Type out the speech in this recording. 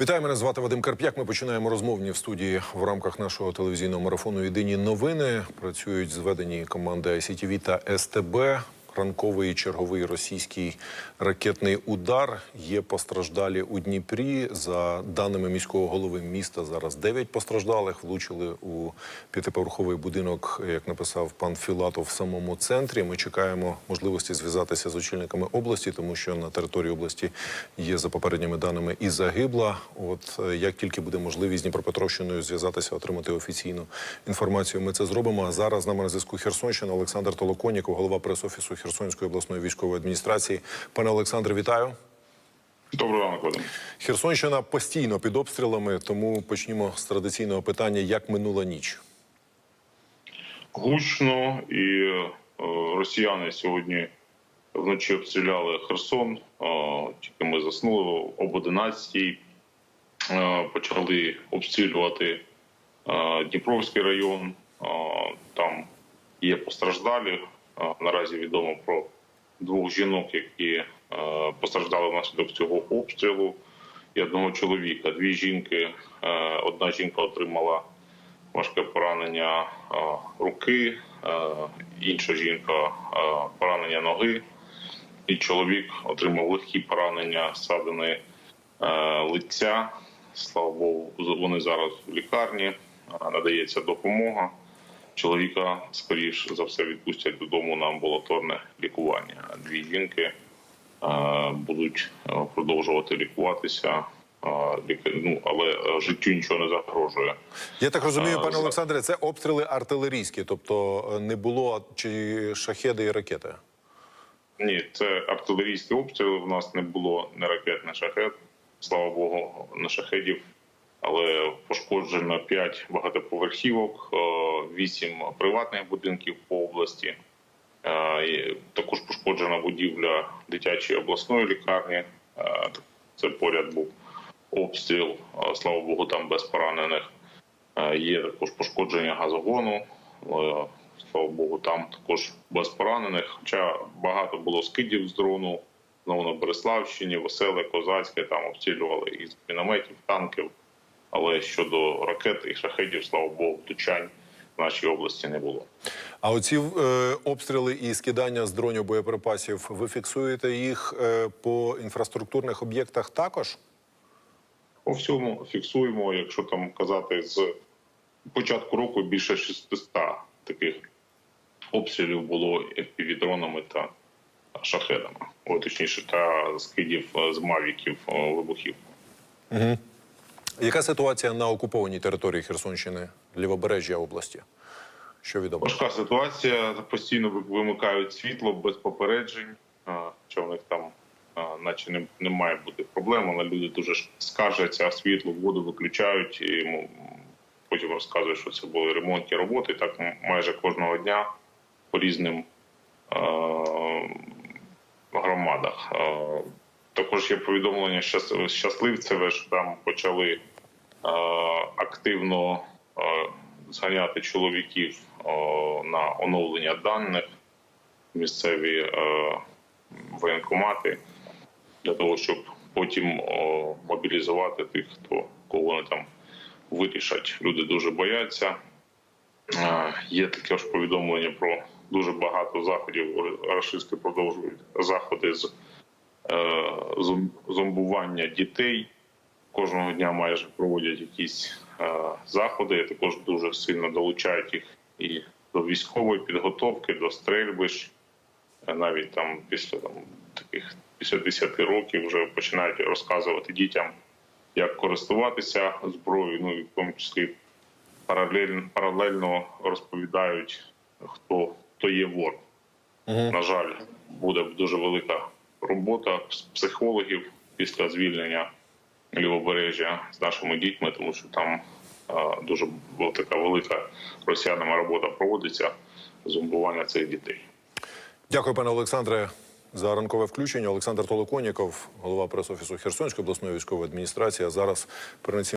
Вітаю, мене звати Вадим Карп'як. Ми починаємо розмовні в студії в рамках нашого телевізійного марафону Єдині новини. Працюють зведені команди ICTV та СТБ. Ранковий черговий російський ракетний удар. Є постраждалі у Дніпрі. За даними міського голови міста, зараз 9 постраждалих влучили у п'ятиповерховий будинок, як написав пан Філатов в самому центрі. Ми чекаємо можливості зв'язатися з очільниками області, тому що на території області є за попередніми даними і загибла. От е, як тільки буде можливість з Дніпропетровщиною зв'язатися, отримати офіційну інформацію, ми це зробимо. А зараз з нами на зв'язку Херсонщина Олександр Толоконіков, голова прес-офісу Херсонської обласної військової адміністрації. Пане Олександре, вітаю. Доброго ранку, Вадим. Херсонщина постійно під обстрілами, тому почнімо з традиційного питання: як минула ніч? Гучно і е, росіяни сьогодні вночі обстріляли Херсон. Тільки ми заснули об 11 е, почали обстрілювати е, Дніпровський район. Там є постраждалі. Наразі відомо про двох жінок, які е, постраждали внаслідок цього обстрілу, і одного чоловіка. Дві жінки. е, Одна жінка отримала важке поранення е, руки, інша жінка поранення ноги, і чоловік отримав легкі поранення ссадини е, лиця. Слава Богу, вони зараз в лікарні, надається допомога. Чоловіка, скоріш за все, відпустять додому на амбулаторне лікування. Дві жінки е, будуть е, продовжувати лікуватися, е, ну, але життю нічого не загрожує. Я так розумію, пане Олександре, це обстріли артилерійські, тобто не було чи шахеди і ракети. Ні, це артилерійські обстріли. В нас не було не ракет, не шахет. Слава Богу, не шахедів. Але пошкоджено 5 багатоповерхівок, 8 приватних будинків по області. Е, Також пошкоджена будівля дитячої обласної лікарні. Е, Це поряд був обстріл. Е, Слава Богу, там без поранених. Є також пошкодження газогону. Слава Богу, там також без поранених. Хоча багато було скидів з дрону. Знову на Береславщині, Веселе, Козацьке, там обстрілювали із мінометів, танків. Але щодо ракет і шахедів, слава Богу, влучань в нашій області не було. А оці е, обстріли і скидання з дронів боєприпасів, ви фіксуєте їх е, по інфраструктурних об'єктах також? По всьому фіксуємо, якщо там казати з початку року більше 600 таких обстрілів було півдронами та шахедами, О, точніше, та скидів е, з мавіків е, вибухів. Яка ситуація на окупованій території Херсонщини, лівобережжя області? Що відомо? Важка ситуація. Постійно вимикають світло без попереджень. Що в них там, наче не, не має бути проблем, але люди дуже скаржаться, а світло, воду виключають і потім розказують, що це були ремонтні роботи. Так майже кожного дня по різним а, громадах. А, Також є повідомлення щас- щасливцеве, що там почали е, активно е, зганяти чоловіків е, на оновлення даних місцеві е, воєнкомати для того, щоб потім е, мобілізувати тих, хто кого вони там вирішать. Люди дуже бояться. Е, Є таке ж повідомлення про дуже багато заходів. Рашисти продовжують заходи з е, зомбування дітей. Кожного дня майже проводять якісь е, заходи. Також дуже сильно долучають їх і до військової підготовки, до стрельбищ. Е, Навіть там після там, таких після 10 років вже починають розказувати дітям, як користуватися зброєю, ну і в тому числі паралельно, паралельно розповідають, хто, хто є вор. На жаль, буде дуже велика робота з психологів після звільнення лівобережжя з нашими дітьми, тому що там е, дуже така велика росіянами робота проводиться зомбування цих дітей. Дякую, пане Олександре, за ранкове включення. Олександр Толоконіков, голова прес-офісу Херсонської обласної військової адміністрації. А зараз перенесімо